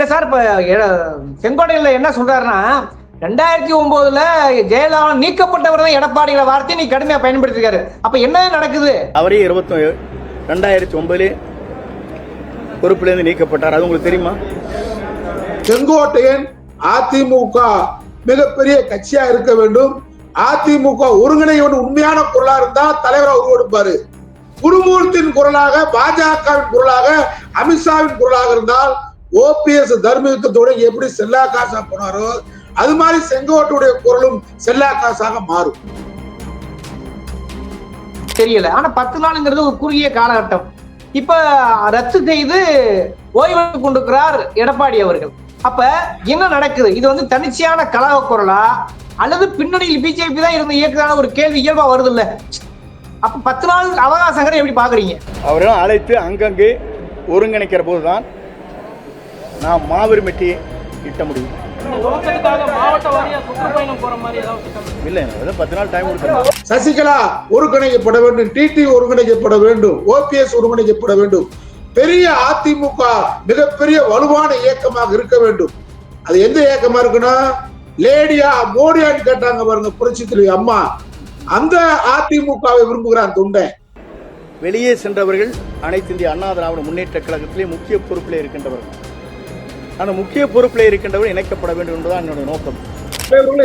இல்ல சார் இப்ப செங்கோட்டையில என்ன சொல்றாருன்னா ரெண்டாயிரத்தி ஒன்பதுல ஜெயலலிதா நீக்கப்பட்டவர் தான் எடப்பாடிங்கிற வார்த்தையை நீ கடுமையா பயன்படுத்திருக்காரு. அப்ப என்ன நடக்குது? அவரே இருபத்தி ரெண்டாயிரத்தி ஒன்பதுலே பொறுப்பிலிருந்து நீக்கப்பட்டார். அது உங்களுக்கு தெரியுமா? செங்கோட்டையன் அதிமுக மிகப்பெரிய கட்சியா இருக்க வேண்டும். அதிமுக ஒருங்கிணைவன் உண்மையான குரலா இருந்தா தலைவரா உருவெடுப்பாரு. குருமூர்த்தியின் குரலாக பாஜகவின் குரலாக அமித்ஷாவின் குரலாக இருந்தால் ஓபிஎஸ் தர்ம யுத்தத்தோட எப்படி செல்லா காசா போனாரோ அது மாதிரி செங்கோட்டையுடைய குரலும் செல்லா காசாக மாறும். தெரியல. ஆனா பத்து நாளுங்கிறது ஒரு குறுகிய காலகட்டம். இப்ப ரத்து செய்து ஓய்வெடுத்து கொண்டிருக்கிறார் எடப்பாடி அவர்கள். அப்ப என்ன நடக்குது? இது வந்து தனிச்சையான கலக குரலா? அல்லது பின்னணியில் பிஜேபி தான் இருந்து இயக்குதான ஒரு கேள்வி இயல்பா வருது இல்ல அப்ப பத்து நாள் அவகாசங்கிற எப்படி பாக்குறீங்க அவரெல்லாம் அழைத்து அங்கங்கே ஒருங்கிணைக்கிற போதுதான் நாம் மாபெரும் வெற்றியை இட்ட முடியும். நோக்கத்துக்காக மாவட்ட வாரியா சுற்றுப்பயணம் போற மாதிரி ஏதாவது திட்டம் இல்லை ஏதோ பத்து நாள் டைம் கொடுக்கணும் சசிகலா ஒருங்கிணைக்கப்பட வேண்டும் டிடி ஒருங்கிணைக்கப்பட வேண்டும் ஓபிஎஸ் ஒருங்கிணைக்கப்பட வேண்டும். பெரிய அதிமுக மிகப்பெரிய வலுவான இயக்கமாக இருக்க வேண்டும். அது எந்த இயக்கமா இருக்குன்னா லேடியா மோடியான்னு கேட்டாங்க பாருங்க புரட்சி தலைவி அம்மா. அந்த அதிமுகவை விரும்புகிறான் தொண்டை. வெளியே சென்றவர்கள் அனைத்து இந்திய அண்ணா திராவிட முன்னேற்ற கழகத்திலே முக்கிய பொறுப்பிலே இருக்கின்றவர்கள். அந்த முக்கிய பொறுப்பில் இருக்கின்றவர் இணைக்கப்பட வேண்டும் என்பதுதான் என்னுடைய நோக்கம்.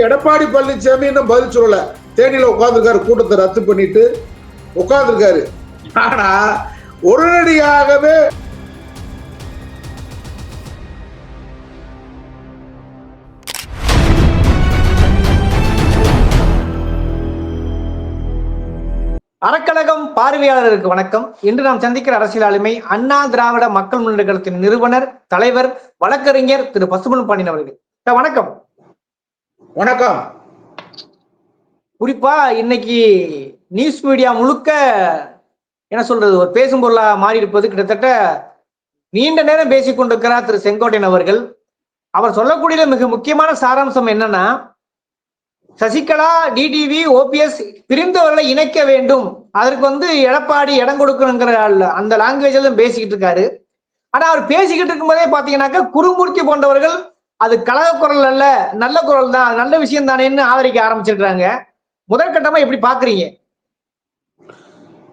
எடப்பாடி பழனிசாமி இன்னும் பதில் சொல்லல. தேனியில உட்காந்துருக்காரு கூட்டத்தை ரத்து பண்ணிட்டு உட்கார்ந்துருக்காரு. ஆனா உடனடியாகவே அறக்கழகம் பார்வையாளருக்கு வணக்கம். இன்று நாம் சந்திக்கிற அரசியல் ஆளுமை அண்ணா திராவிட மக்கள் முன்னேற்ற கழகத்தின் நிறுவனர் தலைவர் வழக்கறிஞர் திரு பசுமன் பாண்டியன் அவர்கள். வணக்கம். வணக்கம். குறிப்பா இன்னைக்கு நியூஸ் மீடியா முழுக்க என்ன சொல்றது ஒரு பேசும் பொருளா மாறி இருப்பது கிட்டத்தட்ட நீண்ட நேரம் பேசிக் கொண்டிருக்கிறார் திரு செங்கோட்டையன் அவர்கள். அவர் சொல்லக்கூடிய மிக முக்கியமான சாராம்சம் என்னன்னா சசிகலா டிடிவி ஓபிஎஸ் பிரிந்தவர்களை இணைக்க வேண்டும். அதற்கு வந்து எடப்பாடி இடம் கொடுக்கணுங்கிற அல்ல- அந்த லாங்குவேஜ்ல பேசிக்கிட்டு இருக்காரு. ஆனா அவர் பேசிக்கிட்டு இருக்கும்போதே பாத்தீங்கன்னாக்கா குறுமூர்த்தி போன்றவர்கள் அது கலக குரல் அல்ல நல்ல குரல் தான் நல்ல விஷயம் தானேன்னு ஆதரிக்க ஆரம்பிச்சிருக்காங்க முதற்கட்டமா எப்படி பாக்குறீங்க?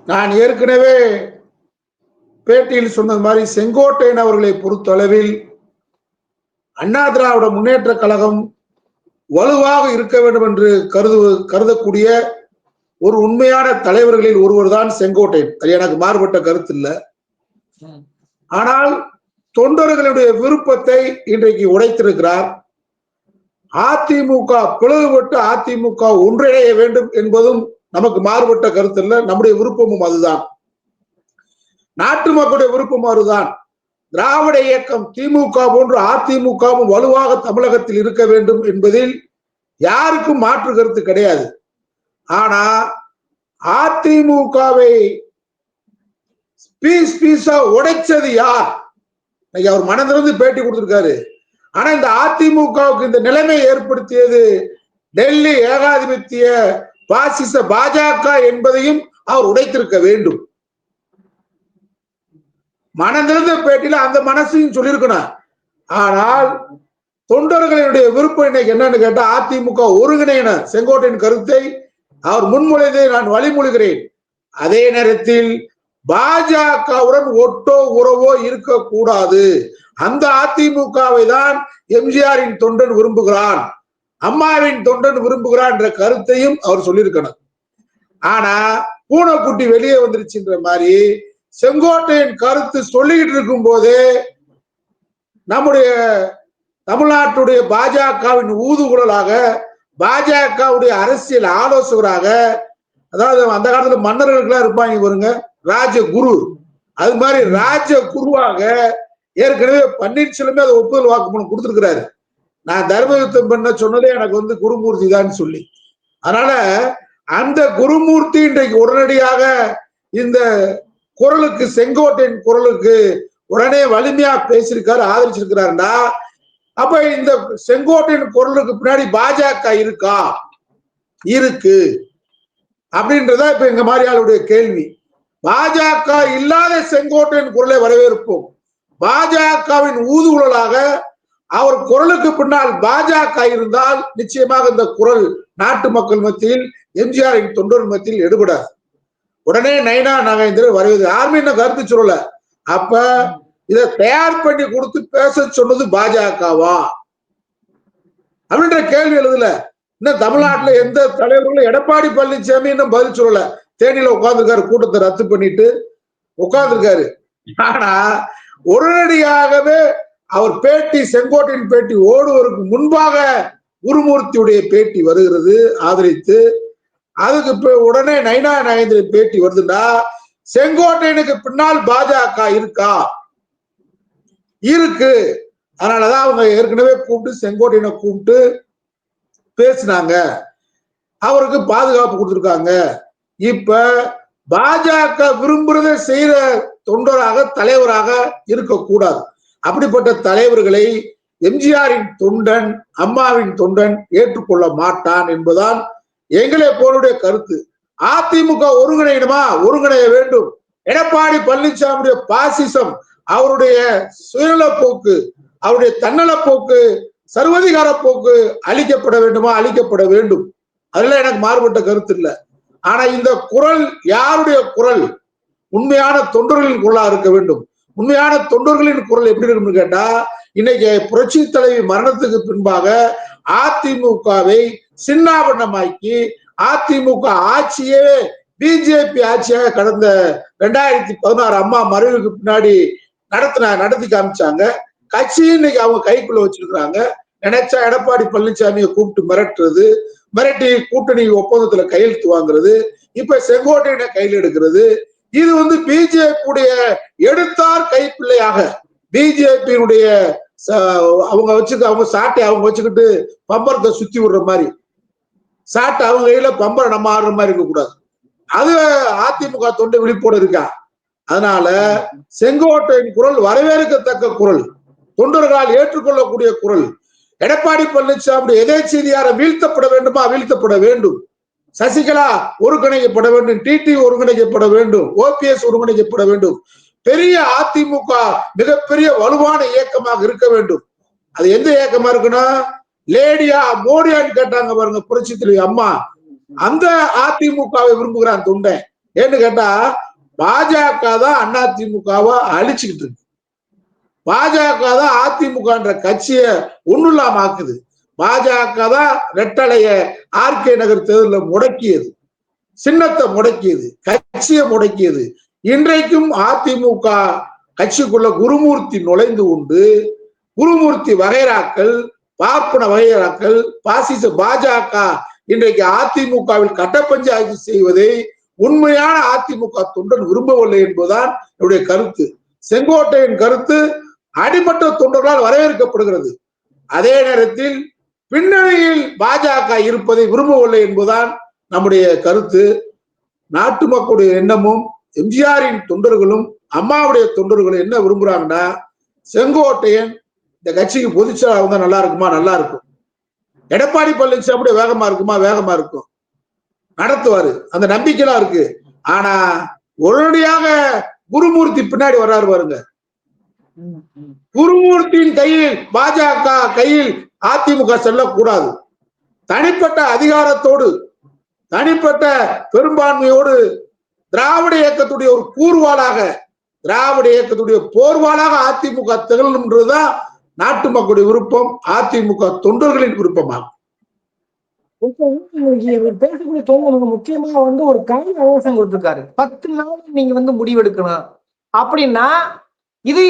நான் ஏற்கனவே பேட்டியில் சொன்னது மாதிரி செங்கோட்டையன் அவர்களை பொறுத்தளவில் அண்ணா திராவிட முன்னேற்ற கழகம் வலுவாக இருக்க வேண்டும் என்று கருது கருதக்கூடிய ஒரு உண்மையான தலைவர்களில் ஒருவர் தான் செங்கோட்டையன். அது எனக்கு மாறுபட்ட கருத்து இல்லை. ஆனால் தொண்டர்களுடைய விருப்பத்தை இன்றைக்கு உடைத்திருக்கிறார். அதிமுக பிளவுபட்டு அதிமுக ஒன்றிணைய வேண்டும் என்பதும் நமக்கு மாறுபட்ட கருத்து இல்லை. நம்முடைய விருப்பமும் அதுதான். நாட்டு மக்களுடைய விருப்பம் அதுதான். திராவிட இயக்கம் திமுக போன்று அதிமுகவும் வலுவாக தமிழகத்தில் இருக்க வேண்டும் என்பதில் யாருக்கும் மாற்று கருத்து கிடையாது. ஆனா அதிமுகவை பீஸ் பீஸா உடைச்சது யார்? இன்னைக்கு அவர் மனதிலிருந்து பேட்டி கொடுத்திருக்காரு. ஆனா இந்த அதிமுகவுக்கு இந்த நிலைமை ஏற்படுத்தியது டெல்லி ஏகாதிபத்திய பாசிச பாஜக என்பதையும் அவர் உடைத்திருக்க வேண்டும். மனதிருந்த பேட்டியில அந்த மனசையும் சொல்லியிருக்கணும். ஆனால் தொண்டர்களுடைய விருப்பம் இன்னைக்கு என்னன்னு கேட்டா அதிமுக ஒருங்கிணைன செங்கோட்டையின் கருத்தை அவர் முன்மொழிதை நான் வழிமொழிகிறேன். அதே நேரத்தில் பாஜகவுடன் ஒட்டோ உறவோ இருக்கக்கூடாது. அந்த அதிமுகவை தான் எம்ஜிஆரின் தொண்டன் விரும்புகிறான். அம்மாவின் தொண்டன் விரும்புகிறான் என்ற கருத்தையும் அவர் சொல்லியிருக்கணும். ஆனா பூனைக்குட்டி வெளியே வந்துருச்சுன்ற மாதிரி செங்கோட்டையின் கருத்து சொல்லிக்கிட்டு இருக்கும் போதே நம்முடைய தமிழ்நாட்டுடைய பாஜகவின் ஊதுகுழலாக பாஜகவுடைய அரசியல் ஆலோசகராக அதாவது அந்த காலத்துல மன்னர்களுக்கெல்லாம் இருப்பாங்க பாருங்க ராஜகுரு. அது மாதிரி ராஜ குருவாக ஏற்கனவே பன்னீர்செல்வமே அதை ஒப்புதல் வாக்குமூலம் கொடுத்துருக்கிறாரு. நான் தர்ம யுத்தம் பண்ண சொன்னதே எனக்கு வந்து குருமூர்த்தி தான் சொல்லி. அதனால அந்த குருமூர்த்தி இன்றைக்கு உடனடியாக இந்த குரலுக்கு செங்கோட்டையின் குரலுக்கு உடனே வலிமையா பேசியிருக்காரு ஆதரிச்சிருக்கிறாருண்டா அப்ப இந்த செங்கோட்டையின் குரலுக்கு பின்னாடி பாஜக இருக்கா? இருக்கு. அப்படின்றதா இப்ப எங்க மாதிரி ஆளுடைய கேள்வி. பாஜக இல்லாத செங்கோட்டையின் குரலை வரவேற்போம். பாஜகவின் ஊதுகுழலாக அவர் குரலுக்கு பின்னால் பாஜக இருந்தால் நிச்சயமாக இந்த குரல் நாட்டு மக்கள் மத்தியில் எம்ஜிஆரின் தொண்டர் மத்தியில் எடுபடாது. உடனே நைனா நாகேந்திரன் வருவது யாருமே என்ன கருத்து சொல்லல. அப்ப இதை தயார் பண்ணி கொடுத்து பேச சொன்னது பாஜகவா? அப்படின்ற கேள்வி எழுதல. இன்னும் தமிழ்நாட்டுல எந்த தலைவர்களும் எடப்பாடி பழனிசாமி இன்னும் பதில் சொல்லல. தேனியில உட்கார்ந்துருக்காரு. கூட்டத்தை ரத்து பண்ணிட்டு உட்கார்ந்துருக்காரு. ஆனா உடனடியாகவே அவர் பேட்டி செங்கோட்டையின் பேட்டி ஓடுவதற்கு முன்பாக குருமூர்த்தியுடைய பேட்டி வருகிறது. ஆதரித்து அதுக்கு இப்ப உடனே நைனா நகேந்திரன் பேட்டி வருதுன்னா செங்கோட்டையனுக்கு பின்னால் பாஜக இருக்கா? இருக்கு. அதனாலதான் அவங்க ஏற்கனவே கூப்பிட்டு செங்கோட்டையனை கூப்பிட்டு பேசினாங்க. அவருக்கு பாதுகாப்பு கொடுத்துருக்காங்க. இப்ப பாஜக விரும்புறதை செய்யற தொண்டராக தலைவராக இருக்கக்கூடாது. அப்படிப்பட்ட தலைவர்களை எம்ஜிஆரின் தொண்டன் அம்மாவின் தொண்டன் ஏற்றுக்கொள்ள மாட்டான் என்பதான் எங்களை போலுடைய கருத்து. அதிமுக ஒருங்கிணையணுமா? ஒருங்கிணைய வேண்டும். எடப்பாடி பழனிசாமியுடைய பாசிசம் அவருடைய சுயநல போக்கு அவருடைய தன்னல போக்கு சர்வதிகார போக்கு அழிக்கப்பட வேண்டுமா? அழிக்கப்பட வேண்டும். அதெல்லாம் எனக்கு மாறுபட்ட கருத்து இல்லை. ஆனா இந்த குரல் யாருடைய குரல்? உண்மையான தொண்டர்களின் குரலா இருக்க வேண்டும். உண்மையான தொண்டர்களின் குரல் எப்படி இருக்கும்னு கேட்டா இன்னைக்கு புரட்சி தலைவி மரணத்துக்கு பின்பாக அதிமுகவை சின்னாபண்ணமாக்கி அதிமுக ஆட்சியே பிஜேபி ஆட்சியாக கடந்த ரெண்டாயிரத்தி பதினாறு அம்மா மறைவுக்கு பின்னாடி நடத்தின நடத்தி காமிச்சாங்க. கட்சி இன்னைக்கு அவங்க கைக்குள்ள வச்சிருக்கிறாங்க. நினைச்சா எடப்பாடி பழனிசாமியை கூப்பிட்டு மிரட்டுறது மிரட்டி கூட்டணி ஒப்பந்தத்துல கையெழுத்து வாங்குறது இப்ப செங்கோட்டையிட கையில் எடுக்கிறது. இது வந்து பிஜேபியுடைய எடுத்தார் கைப்பிள்ளையாக. பிஜேபியினுடைய அவங்க வச்சுக்க அவங்க சாட்டை அவங்க வச்சுக்கிட்டு பம்பரத்தை சுத்தி விடுற மாதிரி. சாட்டு அவங்க கையில பம்பரை நம்ம ஆடுற மாதிரி இருக்க கூடாது அது அதிமுக தொண்டை விழிப்போடு இருக்கா? அதனால செங்கோட்டையின் குரல் வரவேற்கத்தக்க குரல். தொண்டர்களால் ஏற்றுக்கொள்ளக்கூடிய குரல். எடப்பாடி பழனிசாமி எதேச்செய்தியார வீழ்த்தப்பட வேண்டுமா? வீழ்த்தப்பட வேண்டும். சசிகலா ஒருங்கிணைக்கப்பட வேண்டும். டிடி ஒருங்கிணைக்கப்பட வேண்டும். ஓபிஎஸ் ஒருங்கிணைக்கப்பட வேண்டும். பெரிய அதிமுக மிகப்பெரிய வலுவான இயக்கமாக இருக்க வேண்டும். அது எந்த இயக்கமா இருக்குன்னா லேடியா மோடியான்னு கேட்டாங்க பாருங்க புரட்சி தலைவி அம்மா. அந்த அதிமுகவை விரும்புகிறான் தொண்டை. ஏன்னு கேட்டா பாஜக தான் அதிமுகவை அழிச்சுக்கிட்டு இருக்கு. பாஜக தான் அதிமுகன்ற கட்சியை ஒண்ணுலாம் ஆக்குது பாஜக தான் ரெட்டலைய ஆர்கே நகர் தேர்தலில் முடக்கியது. சின்னத்தை முடக்கியது. கட்சியை முடக்கியது. இன்றைக்கும் அதிமுக கட்சிக்குள்ள குருமூர்த்தி நுழைந்து உண்டு. குருமூர்த்தி வகைராக்கள் பார்ப்பன வகையாக்கள் பாசிச பாஜக இன்றைக்கு அதிமுகவில் கட்ட பஞ்சாயத்து செய்வதை உண்மையான அதிமுக தொண்டன் விரும்பவில்லை என்பதுதான் என்னுடைய கருத்து. செங்கோட்டையின் கருத்து அடிமட்ட தொண்டர்களால் வரவேற்கப்படுகிறது. அதே நேரத்தில் பின்னணியில் பாஜக இருப்பதை விரும்பவில்லை என்பதுதான் நம்முடைய கருத்து. நாட்டு மக்களுடைய எண்ணமும் எம்ஜிஆரின் தொண்டர்களும் அம்மாவுடைய தொண்டர்களும் என்ன விரும்புறாங்கன்னா செங்கோட்டையன் இந்த கட்சிக்கு பொதுச்செயலாளர் அவங்க நல்லா இருக்குமா? நல்லா இருக்கும். எடப்பாடி பழனிசாமி வேகமா இருக்குமா? வேகமா இருக்கும். நடத்துவாரு. அந்த நம்பிக்கைலாம் இருக்கு. ஆனா உடனடியாக குருமூர்த்தி பின்னாடி வர்றாரு பாருங்க. குருமூர்த்தியின் கையில் பாஜக கையில் அதிமுக செல்லக்கூடாது. தனிப்பட்ட அதிகாரத்தோடு தனிப்பட்ட பெரும்பான்மையோடு திராவிட இயக்கத்துடைய ஒரு கூறுவாளாக திராவிட இயக்கத்துடைய போர்வாளாக அதிமுக திகழணும்ன்றதுதான் நாட்டு மக்களுடைய விருப்பம் அதிமுக தொண்டர்களின் விருப்பமாகும். பேசக்கூடிய தோணுங்க முக்கியமா வந்து ஒரு கை அவகாசம் கொடுத்திருக்காரு. பத்து நாள் நீங்க வந்து முடிவெடுக்கணும். அப்படின்னா இது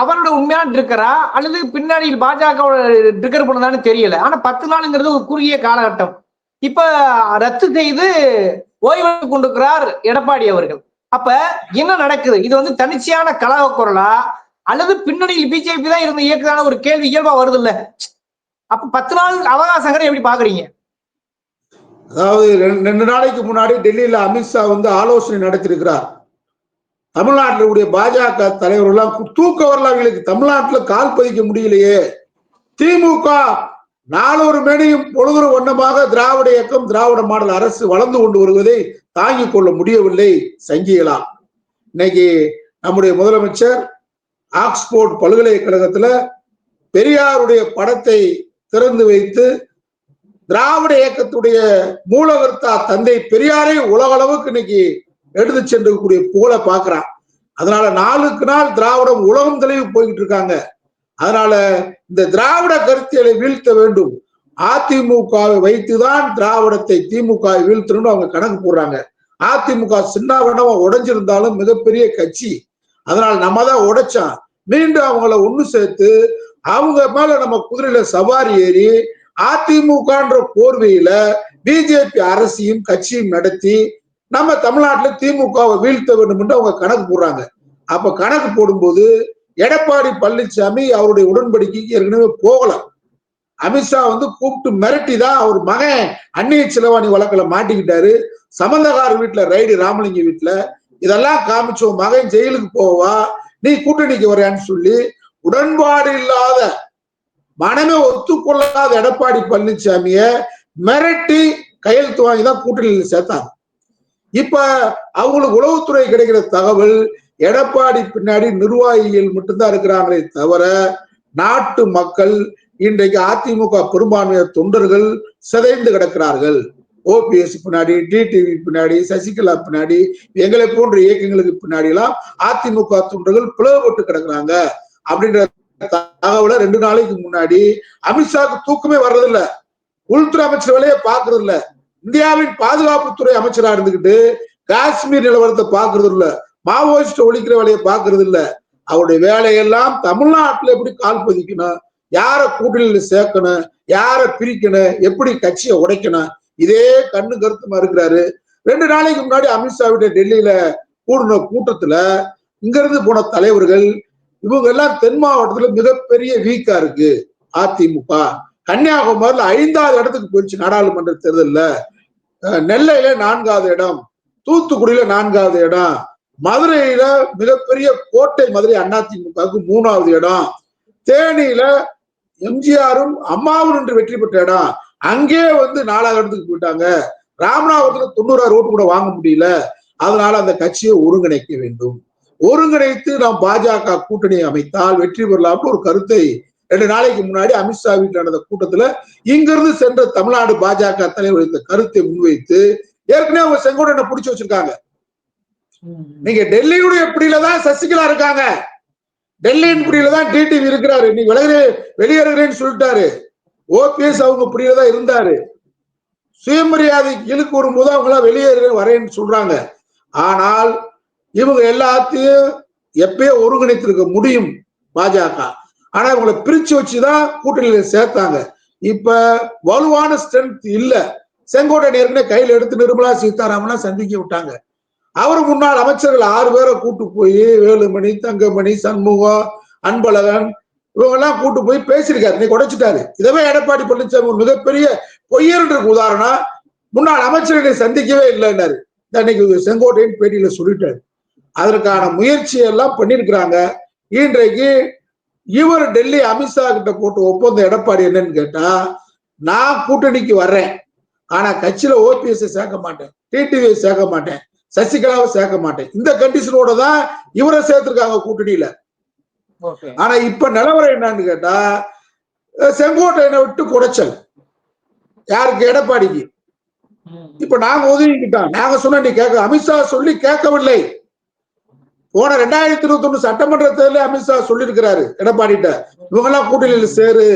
அவரோட உண்மையான ட்ரிக்கரா அல்லது பின்னாடி பாஜக ட்ரிக்கர் பண்ணதான்னு தெரியல. ஆனா பத்து நாளுங்கிறது ஒரு குறுகிய காலகட்டம். இப்ப ரத்து செய்து ஓய்வு கொண்டிருக்கிறார் எடப்பாடி அவர்கள். அப்ப என்ன நடக்குது? இது வந்து தனிச்சையான கலக குரலா? அல்லது பின்னணியில் பிஜேபி தான் இருந்த இயக்குதான ஒரு கேள்வி இயல்பா வருது இல்ல அப்ப பத்து நாள் அவகாசங்கிற எப்படி பாக்குறீங்க? அதாவது ரெண்டு ரெண்டு நாளைக்கு முன்னாடி டெல்லியில அமித்ஷா வந்து ஆலோசனை நடத்திருக்கிறார் தமிழ்நாட்டிலுடைய பாஜக தலைவர்கள்லாம் தூக்க வரல அவங்களுக்கு தமிழ்நாட்டுல கால் பதிக்க முடியலையே. திமுக நானூறு மேடையும் பொழுதொரு வண்ணமாக திராவிட இயக்கம் திராவிட மாடல் அரசு வளர்ந்து கொண்டு வருவதை தாங்கிக் கொள்ள முடியவில்லை. சங்கிகளா இன்னைக்கு நம்முடைய முதலமைச்சர் ஆக்ஸ்போர்ட் பல்கலைக்கழகத்துல பெரியாருடைய படத்தை திறந்து வைத்து திராவிட இயக்கத்துடைய மூலவர்த்தா தந்தை பெரியாரை உலக அளவுக்கு இன்னைக்கு எடுத்து சென்றக்கூடிய புகழை பார்க்கிறான். அதனால நாளுக்கு நாள் திராவிடம் உலகம் தெளிவு போய்கிட்டு இருக்காங்க. அதனால இந்த திராவிட கருத்தியலை வீழ்த்த வேண்டும். அதிமுகவை வைத்துதான் திராவிடத்தை திமுக வீழ்த்தணும்னு அவங்க கணக்கு போடுறாங்க. அதிமுக சின்னாவண்ணமா உடைஞ்சிருந்தாலும் மிகப்பெரிய கட்சி. அதனால நம்ம தான் உடைச்சோம். மீண்டும் அவங்கள ஒண்ணு சேர்த்து அவங்க மேல நம்ம குதிரையில சவாரி ஏறி அதிமுகன்ற போர்வையில பிஜேபி அரசியும் கட்சியும் நடத்தி நம்ம தமிழ்நாட்டுல திமுகவை வீழ்த்த வேண்டும் என்று அவங்க கணக்கு போடுறாங்க. அப்ப கணக்கு போடும்போது எடப்பாடி பழனிசாமி அவருடைய உடன்படிக்கைக்கு ஏற்கனவே போகலாம் அமித்ஷா வந்து கூப்பிட்டு மிரட்டி தான் அவர் மகன் அந்நிய செலவாணி வழக்கில் மாட்டிக்கிட்டாரு. சம்பந்தகார் வீட்டுல ரைடு ராமலிங்க வீட்டுல இதெல்லாம் காமிச்சோம் மகன் ஜெயிலுக்கு போவா நீ கூட்டணிக்கு வரையான்னு சொல்லி உடன்பாடு இல்லாத மனமே ஒத்துக்கொள்ளாத எடப்பாடி பழனிசாமிய மிரட்டி கையெழுத்து வாங்கி தான் கூட்டணியில் சேர்த்தாங்க. இப்ப அவங்களுக்கு உளவுத்துறை கிடைக்கிற தகவல் எடப்பாடி பின்னாடி நிர்வாகிகள் மட்டும்தான் இருக்கிறாங்களே தவிர நாட்டு மக்கள் இன்றைக்கு அதிமுக பெரும்பான்மையான தொண்டர்கள் சிதைந்து கிடக்கிறார்கள். ஓபிஎஸ் பின்னாடி டிடிவி பின்னாடி சசிகலா பின்னாடி எங்களை போன்ற இயக்கங்களுக்கு பின்னாடி எல்லாம் அதிமுக தொண்டர்கள் பிளவுபட்டு கிடக்குறாங்க. அப்படின்ற தகவலை ரெண்டு நாளைக்கு முன்னாடி அமித்ஷாக்கு தூக்கமே வர்றதில்ல. உள்துறை அமைச்சர் வேலையை பாக்குறது இல்ல இந்தியாவின் பாதுகாப்புத்துறை அமைச்சரா இருந்துகிட்டு காஷ்மீர் நிலவரத்தை பாக்குறது இல்ல மாவோயிஸ்ட் ஒழிக்கிற வேலையை பாக்குறது இல்ல அவருடைய வேலையெல்லாம் தமிழ்நாட்டுல எப்படி கால் பதிக்கணும்? யார கூட்டணியில சேர்க்கணும்? யார பிரிக்கணும்? எப்படி கட்சியை உடைக்கணும்? இதே கண்ணு கருத்துமா இருக்கிறாரு. ரெண்டு நாளைக்கு முன்னாடி அமித்ஷாவிட்ட டெல்லியில கூடின கூட்டத்துல இங்கிருந்து போன தலைவர்கள் இவங்க எல்லாம் தென் மாவட்டத்துல மிகப்பெரிய வீக்கா இருக்கு அதிமுக. கன்னியாகுமரியில ஐந்தாவது இடத்துக்கு போயிடுச்சு நாடாளுமன்ற தேர்தல்ல. நெல்லையில நான்காவது இடம் தூத்துக்குடியில நான்காவது இடம் மதுரையில மிகப்பெரிய கோட்டை மதுரை அதிமுகவுக்கு மூணாவது இடம் தேனியில எம்ஜிஆரும் அம்மாவும் என்று வெற்றி பெற்ற இடம். அங்கே வந்து நாலாவது இடத்துக்கு போயிட்டாங்க. ராமநாதபுரத்துல தொண்ணூறாயிரம் ஓட்டு கூட வாங்க முடியல. அதனால அந்த கட்சியை ஒருங்கிணைக்க வேண்டும். ஒருங்கிணைத்து நாம் பாஜக கூட்டணி அமைத்தால் வெற்றி பெறலாம்னு ஒரு கருத்தை ரெண்டு நாளைக்கு முன்னாடி அமித்ஷா வீட்டில் நடந்த கூட்டத்துல இங்கிருந்து சென்ற தமிழ்நாடு பாஜக தலைவர் இந்த கருத்தை முன்வைத்து ஏற்கனவே அவங்க செங்கோடனை பிடிச்சு வச்சிருக்காங்க. நீங்க டெல்லியுடைய பிடியில தான் சசிகலா இருக்காங்க. டெல்லியின் பிடியில தான் டிடிவி இருக்கிறாரு. நீ விலகிறே வெளியேறுகிறேன்னு சொல்லிட்டாரு. ஓபிஎஸ் அவங்க பிடியில இருந்தாரு. சுயமரியாதைக்கு இழுக்கு வரும்போது அவங்களாம் வெளியேற வரேன்னு சொல்றாங்க. ஆனால் இவங்க எல்லாத்தையும் எப்பயோ ஒருங்கிணைத்திருக்க முடியும் பாஜக. ஆனா இவங்களை பிரிச்சு வச்சுதான் கூட்டணியில சேர்த்தாங்க. இப்ப வலுவான ஸ்ட்ரென்த் இல்ல. செங்கோட்டை ஏற்கனவே கையில எடுத்து நிர்மலா சீதாராமனா சந்திக்க விட்டாங்க. அவர் முன்னாள் அமைச்சர்கள் ஆறு பேரை கூட்டு போய் வேலுமணி தங்கமணி சண்முகம் அன்பழகன் இவங்க எல்லாம் கூட்டு போய் பேசியிருக்காரு. இன்னைக்கு உடைச்சிட்டாரு இதவே எடப்பாடி பழனிசாமி ஒரு மிகப்பெரிய பொய்யர்ன்றதுக்கு உதாரணம். முன்னாள் அமைச்சர்களை சந்திக்கவே இல்லைன்னாரு. இந்த அன்னைக்கு செங்கோட்டையன் பேட்டியில சொல்லிட்டாரு. அதற்கான முயற்சியெல்லாம் பண்ணியிருக்கிறாங்க. இன்றைக்கு இவர் டெல்லி அமித்ஷா கிட்ட போட்டு ஒப்பந்தம் எடப்பாடி என்னன்னு கேட்டா நான் கூட்டணிக்கு வர்றேன். ஆனா கட்சியில ஓபிஎஸ் சேர்க்க மாட்டேன். டிடிவியை சேர்க்க மாட்டேன். சசிகலாவை சேர்க்க மாட்டேன். இந்த கண்டிஷனோட தான் இவரை சேர்த்திருக்காங்க கூட்டணியில. ஆனா இப்ப நிலவரம் என்னன்னு கேட்டா செங்கோட்டையனை விட்டு குடைச்சல். யாருக்கு? எடப்பாடிக்கு. இப்ப நாங்க ஒதுங்கிக்கிட்டோம். நாங்க சொன்ன நீ கேட்க அமித்ஷா சொல்லி கேட்கவில்லை. போன ரெண்டாயிரத்தி இருபத்தி ஒண்ணு சட்டமன்ற தேர்தலில் அமித்ஷா சொல்லியிருக்கிறாரு எடப்பாடிட்ட இவங்க எல்லாம் கூட்டணியில சேரு.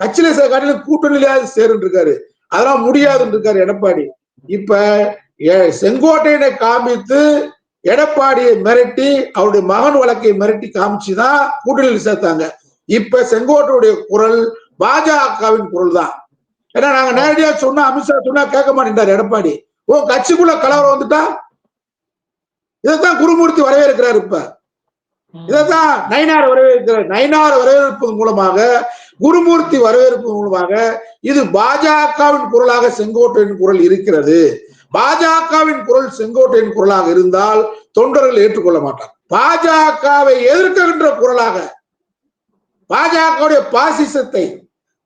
கட்சியில சே கட்சியில கூட்டணியிலாவது சேருன்னு இருக்காரு அதெல்லாம் முடியாதுன்னு இருக்காரு எடப்பாடி. இப்ப செங்கோட்டையனை காமித்து எடப்பாடியை மிரட்டி அவருடைய மகன் வழக்கை மிரட்டி காமிச்சுதான் கூட்டணியில் சேர்த்தாங்க. இப்ப செங்கோட்டையுடைய குரல் பாஜகவின் குரல் தான் ஏன்னா நாங்க நேரடியா சொன்னா அமித்ஷா சொன்னா கேட்க மாட்டேன்றாரு எடப்பாடி. ஓ கட்சிக்குள்ள கலவரம் வந்துட்டா? இதைத்தான் குருமூர்த்தி வரவேற்கிறார் இப்ப. இதைத்தான் நயினார் வரவேற்கிறார். நயினார் வரவேற்பதன் மூலமாக குருமூர்த்தி வரவேற்பு மூலமாக இது பாஜகவின் குரலாக செங்கோட்டையின் குரல் இருக்கிறது. பாஜகவின் குரல் செங்கோட்டையின் குரலாக இருந்தால் தொண்டர்கள் ஏற்றுக்கொள்ள மாட்டார். பாஜகவை எதிர்க்கின்ற குரலாக பாஜகவுடைய பாசிசத்தை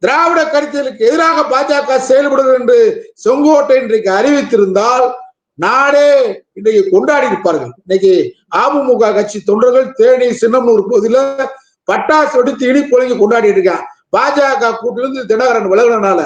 திராவிட கருத்தியலுக்கு எதிராக பாஜக செயல்படுகிறது என்று செங்கோட்டை இன்றைக்கு அறிவித்திருந்தால் நாடே இன்றைக்கு கொண்டாடி இருப்பார்கள். இன்னைக்கு அமமுக கட்சி தொண்டர்கள் தேனி சின்னமனூர் பகுதியில பட்டாசு வெடித்து இடி பொழுங்கி கொண்டாடிட்டு இருக்கான் பாஜக கூட்டிலிருந்து தினகரன் விலகினால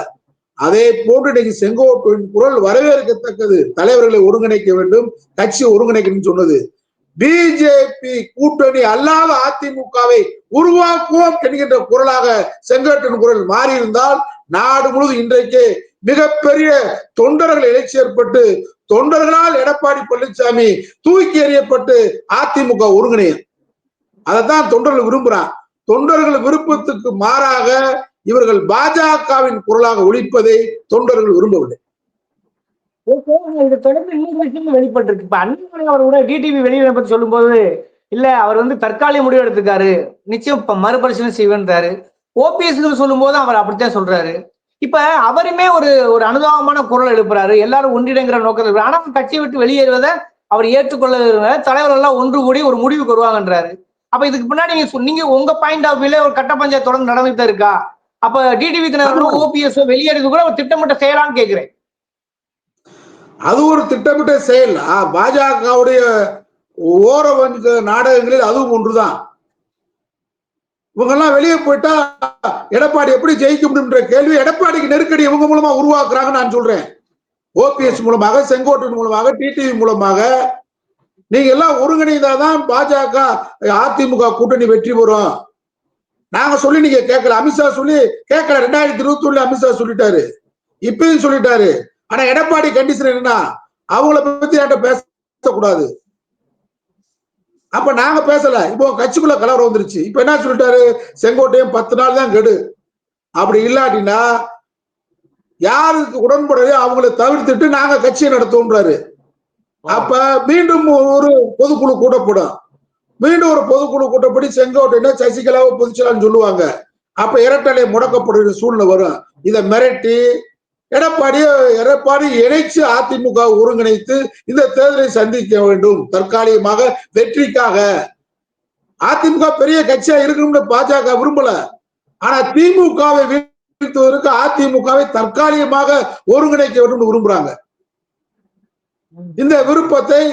அதே போன்று இன்னைக்கு செங்கோட்டையின் குரல் வரவேற்கத்தக்கது. தலைவர்களை ஒருங்கிணைக்க வேண்டும். கட்சி ஒருங்கிணைக்கணும்னு சொன்னது. பிஜேபி கூட்டணி அல்லாத அதிமுகவை உருவாக்குவோம் என்கின்ற குரலாக செங்கோட்டையின் குரல் மாறியிருந்தால் நாடு முழுவதும் இன்றைக்கு மிகப்பெரிய தொண்டர்கள் எழுச்சி ஏற்பட்டு தொண்டர்களால் எடப்பாடி பழனிசாமி தூக்கி எறியப்பட்டு அதிமுக ஒருங்கிணையும். அதைத்தான் தொண்டர்கள் விரும்புறான் தொண்டர்கள் விருப்பத்துக்கு மாறாக இவர்கள் பாஜகவின் குரலாக ஒழிப்பதை தொண்டர்கள் விரும்பவில்லை. இது தொடர்ந்து இன்னொரு விஷயமும் வெளிப்பட்டிருக்கு. இப்ப அண்ணாமலை அவர் கூட டிடிவி வெளியிட பத்தி சொல்லும்போது இல்ல அவர் வந்து தற்காலிக முடிவு எடுத்துக்காரு நிச்சயம் இப்ப மறுபரிசீலனை செய்வேன்றாரு. ஓபிஎஸ் சொல்லும் போது அவர் அப்படித்தான் சொல்றாரு. இப்ப அவருமே ஒரு ஒரு அனுதாபமான குரல் எழுப்புறாரு. எல்லாரும் ஒன்றிடங்கிற நோக்கத்தில் ஆனா கட்சியை விட்டு வெளியேறுவதை அவர் ஏற்றுக்கொள்ள தலைவர்கள் எல்லாம் ஒன்று கூடி ஒரு முடிவுக்கு வருவாங்கன்றாரு. அப்ப இதுக்கு பின்னாடி நீங்க நீங்க உங்க பாயிண்ட் ஆஃப் வியூல ஒரு கட்ட பஞ்சாயத்து தொடர்ந்து நடந்துட்டு இருக்கா? அப்ப டிடிவி தினகரனும் ஓபிஎஸ் வெளியேறது கூட ஒரு திட்டமிட்ட செயலான்னு கேக்குறேன். அது ஒரு திட்டமிட்ட செயல். பாஜகவுடைய ஓர நாடகங்களில் அதுவும் ஒன்றுதான். இவங்கெல்லாம் வெளியே போயிட்டா எடப்பாடி எப்படி ஜெயிக்க முடியும்ன்ற கேள்வி எடப்பாடிக்கு நெருக்கடி இவங்க மூலமா உருவாக்குறாங்க நான் சொல்றேன். ஓபிஎஸ் மூலமாக செங்கோட்டையின் மூலமாக டிடிவி மூலமாக நீங்க எல்லாம் ஒருங்கிணைந்தாதான் பாஜக அதிமுக கூட்டணி வெற்றி பெறும். நாங்க சொல்லி நீங்க கேட்கல. அமித்ஷா சொல்லி கேட்கல. ரெண்டாயிரத்தி இருபத்தி ஒண்ணுல அமித்ஷா சொல்லிட்டாரு. இப்பயும் சொல்லிட்டாரு. ஆனா எடப்பாடி கண்டிஷன் என்னன்னா அவங்கள பத்தி பேசக்கூடாது. அப்ப நாங்க பேசல. இப்போ கட்சிக்குள்ள கலவரம் வந்துருச்சு. இப்ப என்ன சொல்லிட்டாரு? செங்கோட்டையும் பத்து நாள் தான் கெடு. அப்படி இல்லாட்டினா யாருக்கு உடன்படலையோ அவங்கள தவிர்த்துட்டு நாங்க கட்சியை நடத்துவோம்ன்றாரு. அப்ப மீண்டும் ஒரு பொதுக்குழு கூடப்படும். மீண்டும் ஒரு பொதுக்குழு கூட்டப்படி செங்கோட்டைன்னா சசிகலாவை பொதுச்சலான்னு சொல்லுவாங்க. அப்ப இரட்டலை முடக்கப்படுகிற சூழ்நிலை வரும். இதை மிரட்டி எடப்பாடியோ எடப்பாடி இணைச்சு அதிமுக ஒருங்கிணைத்து இந்த தேர்தலை சந்திக்க வேண்டும். தற்காலிகமாக வெற்றிக்காக. அதிமுக பெரிய கட்சியா இருக்கணும்னு பாஜக விரும்பல. ஆனா திமுகவை வீழ்த்துவதற்கு அதிமுகவை தற்காலிகமாக ஒருங்கிணைக்க வேண்டும் விரும்புறாங்க. இந்த விருப்பத்தை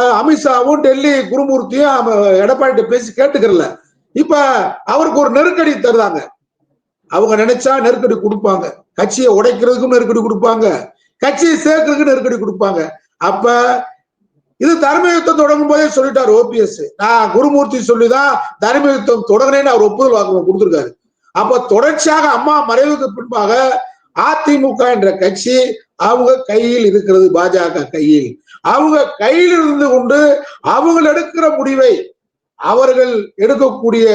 அமித்ஷாவும் டெல்லி குருமூர்த்தியும் அவ- பேசி கேட்டுக்கிறல. இப்ப அவருக்கு ஒரு நெருக்கடி தருதாங்க. அவங்க நினைச்சா நெருக்கடி கொடுப்பாங்க. கட்சியை உடைக்கிறதுக்கும் நெருக்கடி கொடுப்பாங்க. கட்சியை சேர்க்கறதுக்கு நெருக்கடி கொடுப்பாங்க. அப்ப இது தர்ம யுத்தம் தொடங்கும் போதே சொல்லிட்டாரு ஓபிஎஸ். நான் குருமூர்த்தி சொல்லிதான் தர்ம யுத்தம் தொடங்கினேன்னு அவர் ஒப்புதல் வாக்கு கொடுத்திருக்காரு. அப்ப தொடர்ச்சியாக அம்மா மறைவுக்கு பின்பாக அதிமுக என்ற கட்சி அவங்க கையில் இருக்கிறது பாஜக கையில். அவங்க கையில் இருந்து கொண்டு அவங்க எடுக்கிற முடிவை அவர்கள் எடுக்கக்கூடிய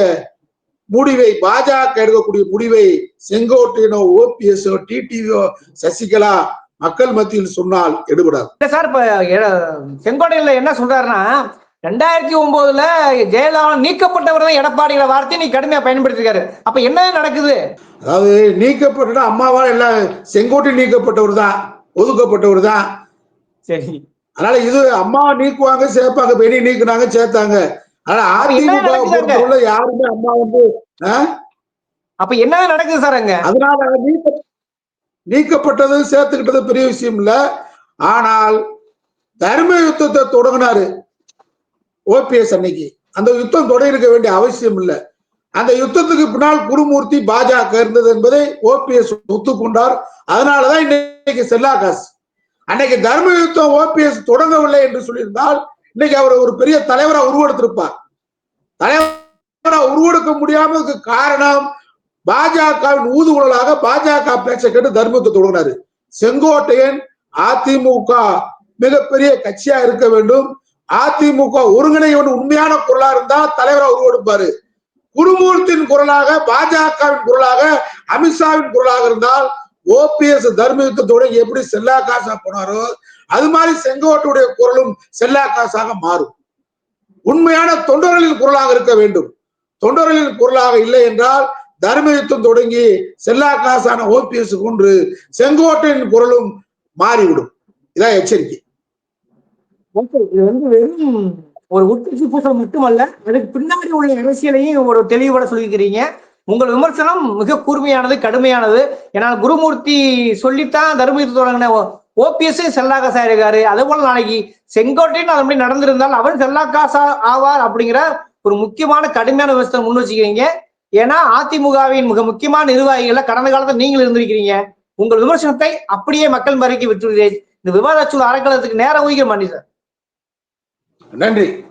முடிவை பாஜக எடுக்கக்கூடிய முடிவை செங்கோட்டையனோ ஓபிஎஸ்ஓ டிடிவியோ சசிகலா மக்கள் மத்தியில் சொன்னால் எடுபடாது. சார் இப்ப செங்கோட்டையில என்ன சொல்றாருன்னா ரெண்டாயிரத்தி ஒன்பதுல ஜெயலலிதா நீக்கப்பட்டவர் தான் எடப்பாடிங்கிற வார்த்தையை நீ கடுமையா பயன்படுத்திருக்காரு. அப்ப என்ன நடக்குது? அதாவது நீக்கப்பட்ட அம்மாவால் எல்லாம் செங்கோட்டை நீக்கப்பட்டவர் தான். ஒதுக்கப்பட்டவர் தான் சரி. அதனால இது அம்மா நீக்குவாங்க சேர்ப்பாங்க பெணி நீக்குனாங்க சேர்த்தாங்க. என்ன அதிமுக? பொறுத்தவரை யாருமே அம்மா வந்து அப்ப என்ன நடக்குது சார் அங்க? அதனால நீக்க நீக்கப்பட்டது சேர்த்துக்கிட்டது பெரிய விஷயம் இல்ல. ஆனால் தர்ம யுத்தத்தை தொடங்கினாரு ஓபிஎஸ் அன்னைக்கு. அந்த யுத்தம் தொடங்கிருக்க வேண்டிய அவசியம் இல்ல. அந்த யுத்தத்துக்கு பின்னால் குருமூர்த்தி பாஜக இருந்தது என்பதை ஓபிஎஸ் ஒத்துக்கொண்டார். அதனாலதான் இன்னைக்கு செல்லா காசு அன்னைக்கு தர்ம யுத்தம் ஓபிஎஸ் தொடங்கவில்லை என்று சொல்லியிருந்தால் இன்னைக்கு அவர் ஒரு பெரிய தலைவரா உருவெடுத்திருப்பார். தலைவரா உருவெடுக்க முடியாமதுக்கு காரணம் பாஜகவின் ஊதுகுழலாக பாஜக பேச்சை கேட்டு தர்மத்தை தொடங்கினாரு. செங்கோட்டையன் அதிமுக மிகப்பெரிய கட்சியா இருக்க வேண்டும். அதிமுக ஒருங்கிணைவன் உண்மையான குரலா இருந்தா தலைவரா உருவெடுப்பாரு. குருமூர்த்தியின் குரலாக பாஜகவின் குரலாக அமித்ஷாவின் குரலாக இருந்தால் ஓபிஎஸ் தர்ம யுத்தத்தோட எப்படி செல்லா காசா போனாரோ அது மாதிரி செங்கோட்டையுடைய குரலும் செல்லா காசாக மாறும். உண்மையான தொண்டர்களின் குரலாக இருக்க வேண்டும். தொண்டர்களின் குரலாக இல்லை என்றால் தர்ம யுத்தம் தொடங்கி செல்லா காசான ஓபிஎஸ் கொன்று செங்கோட்டையின் குரலும் மாறிவிடும். இதான் எச்சரிக்கை. இது வந்து வெறும் ஒரு உட்கட்சி பூசல் மட்டுமல்ல அதுக்கு பின்னாடி உள்ள அரசியலையும் ஒரு தெளிவுபட சொல்லிக்கிறீங்க உங்கள் விமர்சனம் மிக கூர்மையானது கடுமையானது. ஏன்னா குருமூர்த்தி சொல்லித்தான் தர்மயுத்தம் தொடங்கின ஓபிஎஸ் செல்லாகாசா இருக்காரு. அதே போல நாளைக்கு செங்கோட்டையும் அது மாதிரி நடந்திருந்தால் அவர் செல்லாக்காசா ஆவார் அப்படிங்கிற ஒரு முக்கியமான கடுமையான விமர்சனம் முன் வச்சுக்கிறீங்க. ஏன்னா அதிமுகவின் மிக முக்கியமான நிர்வாகிகள்ல கடந்த காலத்தில் நீங்கள் இருந்திருக்கிறீங்க. உங்கள் விமர்சனத்தை அப்படியே மக்கள் மறைக்கி விட்டுவிடுகிறேன். இந்த விவாதச்சூழல் அறக்கலத்துக்கு நேரம் ஊகிக்க மாட்டேன் சார். நன்றி.